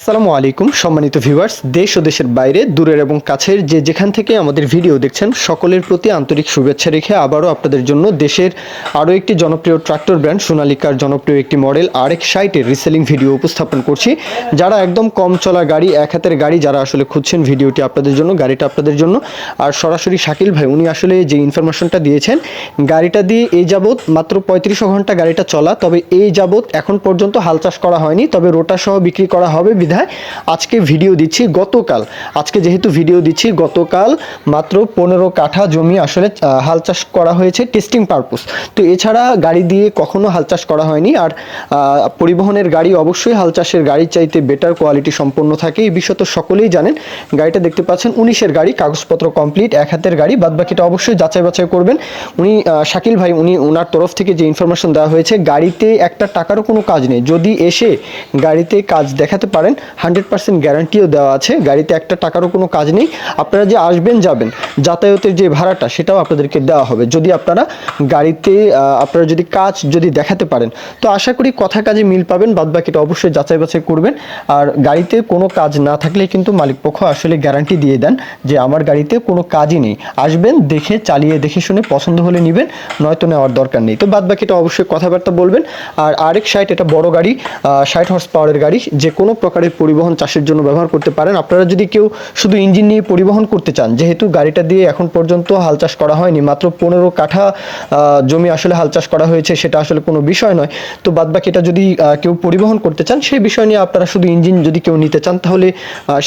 আসসালামু আলাইকুম, সম্মানিত ভিউয়ার্স দেশ ও দেশের বাইরে, দূরের এবং কাছের যে যেখান থেকে আমাদের ভিডিও দেখছেন, সকলের প্রতি আন্তরিক শুভেচ্ছা রেখে আবারও আপনাদের জন্য দেশের আরও একটি জনপ্রিয় ট্রাক্টর ব্র্যান্ড সোনালিকার জনপ্রিয় একটি মডেল আর এক সাইটের রিসেলিং ভিডিও উপস্থাপন করছি। যারা একদম কম চলা গাড়ি, এক হাতের গাড়ি যারা আসলে খুঁজছেন ভিডিওটি আপনাদের জন্য, গাড়িটা আপনাদের জন্য। আর সরাসরি শাকিল ভাই, উনি আসলে যে ইনফরমেশনটা দিয়েছেন, গাড়িটা দিয়ে এই যাবৎ মাত্র পঁয়ত্রিশশো ঘণ্টা গাড়িটা চলা, তবে এই যাবৎ এখন পর্যন্ত হাল চাষ করা হয়নি, তবে রোটা সহ বিক্রি করা হবে বিধায় আজকে ভিডিও দিচ্ছি গতকাল। আজকে যেহেতু ভিডিও দিচ্ছি, গতকাল মাত্র পনেরো কাঠা জমি আসলে হাল চাষ করা হয়েছে টেস্টিং পারপোজ তো এছাড়া গাড়ি দিয়ে কখনো হাল চাষ করা হয়নি আর পরিবহনের গাড়ি অবশ্যই হাল চাষের গাড়ির চাইতে বেটার কোয়ালিটি সম্পন্ন থাকে। এই বিষয় তো সকলেই জানেন। গাড়িটা দেখতে পাচ্ছেন, উনিশের গাড়ি, কাগজপত্র কমপ্লিট এক হাতের গাড়ি। বাদ বাকিটা অবশ্যই যাচাই বাছাই করবেন। উনি শাকিল ভাই, উনি ওনার তরফ থেকে যে ইনফরমেশন দেওয়া হয়েছে, গাড়িতে একটা টাকারও কোনো কাজ নেই। যদি এসে গাড়িতে কাজ দেখাতে পারেন হান্ড্রেড পার্সেন্ট গ্যারান্টিও দেওয়া আছে। গাড়িতে একটা টাকারও কোনো কাজ নেই। আপনারা যে আসবেন, যাবেন, যাতায়াতের যে ভাড়াটা, সেটাও আপনাদেরকে দেওয়া হবে। যদি আপনারা গাড়িতে আপনারা যদি কাজ যদি দেখাতে পারেন, তো আশা করি কথা কাজে মিল পাবেন। বাদ বাকিটা অবশ্যই যাচাই বাছাই করবেন। আর গাড়িতে কোনো কাজ না থাকলে কিন্তু মালিকপক্ষ আসলে গ্যারান্টি দিয়ে দেন যে আমার গাড়িতে কোনো কাজই নেই। আসবেন, দেখে, চালিয়ে, দেখে শুনে পছন্দ হলে নেবেন, নয়তো নেওয়ার দরকার নেই। তো বাদ বাকিটা অবশ্যই কথাবার্তা বলবেন। আর আরেক সাইট এটা বড় গাড়ি ষাট হর্স পাওয়ারের গাড়ি। যে কোনো প্রকারের পরিবহন চাষের জন্য ব্যবহার করতে পারেন। আপনারা যদি কেউ শুধু ইঞ্জিন নিয়ে পরিবহন করতে চান, যেহেতু গাড়িটা দিয়ে এখন পর্যন্ত হাল চাষ করা হয়নি, মাত্র পনেরো কাঠা জমি আসলে হাল চাষ করা হয়েছে, সেটা আসলে কোনো বিষয় নয়। তো বাদ বাকিটা যদি কেউ পরিবহন করতে চান, সেই বিষয় নিয়ে আপনারা শুধু ইঞ্জিন যদি কেউ নিতে চান, তাহলে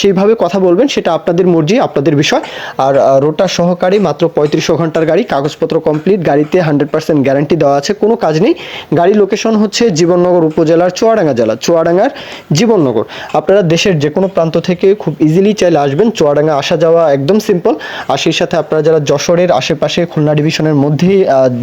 সেইভাবে কথা বলবেন, সেটা আপনাদের মর্জি, আপনাদের বিষয়। আর রোটা সহকারে মাত্র পঁয়ত্রিশশো ঘণ্টার গাড়ি, কাগজপত্র কমপ্লিট গাড়িতে হান্ড্রেড পার্সেন্ট গ্যারান্টি দেওয়া আছে, কোনো কাজ নেই। গাড়ি লোকেশন হচ্ছে জীবননগর উপজেলার চুয়াডাঙ্গা জেলা, চুয়াডাঙ্গার জীবননগর। আপনারা দেশের যে কোনো প্রান্ত থেকে খুব ইজিলি চাইলে আসবেন। চুয়াডাঙ্গা আসা যাওয়া একদম সিম্পল আর সেই সাথে আপনারা যারা যশোরের আশেপাশে খুলনা ডিভিশনের মধ্যে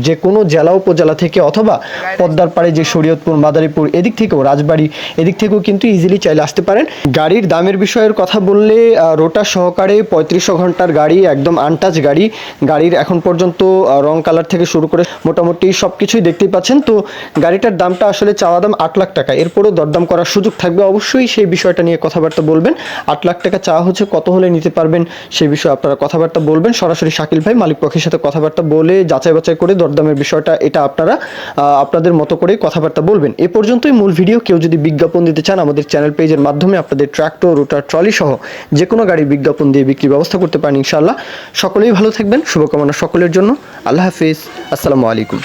যে কোনো জেলা, উপজেলা থেকে অথবা পদ্মার পাড়ে যে শরীয়তপুর, মাদারীপুর এদিক থেকেও, রাজবাড়ি এদিক থেকেও কিন্তু ইজিলি চাইলে আসতে পারেন। গাড়ির দামের বিষয়ের কথা বললে রোটা সহকারে পঁয়ত্রিশশো ঘণ্টার গাড়ি, একদম আনটাচ গাড়ি। গাড়ির এখন পর্যন্ত রং কালার থেকে শুরু করে মোটামুটি সব কিছুই দেখতেই পাচ্ছেন। তো গাড়িটার দামটা আসলে চাওয়া দাম আট লাখ টাকা। এরপরও দরদাম করার সুযোগ থাকবে অবশ্যই। সেই বিষয়টা নিয়ে কথাবার্তা বলবেন। আট লাখ টাকা চাওয়া হচ্ছে, কত হলে নিতে পারবেন সেই বিষয়ে আপনারা কথাবার্তা বলবেন। সরাসরি শাকিল ভাই, মালিক পক্ষের সাথে কথাবার্তা বলে, যাচাই বাছাই করে দরদামের বিষয়টা, এটা আপনারা আপনাদের মতো করে কথাবার্তা বলবেন। এ পর্যন্তই মূল ভিডিও। কেউ যদি বিজ্ঞাপন দিতে চান, আমাদের চ্যানেল পেজের মাধ্যমে আপনাদের ট্র্যাক্টর, রোটার, ট্রলি সহ যে কোনো গাড়ির বিজ্ঞাপন দিয়ে বিক্রির ব্যবস্থা করতে পারেন, ইনশাআল্লাহ। সকলেই ভালো থাকবেন। শুভকামনা সকলের জন্য। আল্লাহ হাফিজ। আসসালামু আলাইকুম।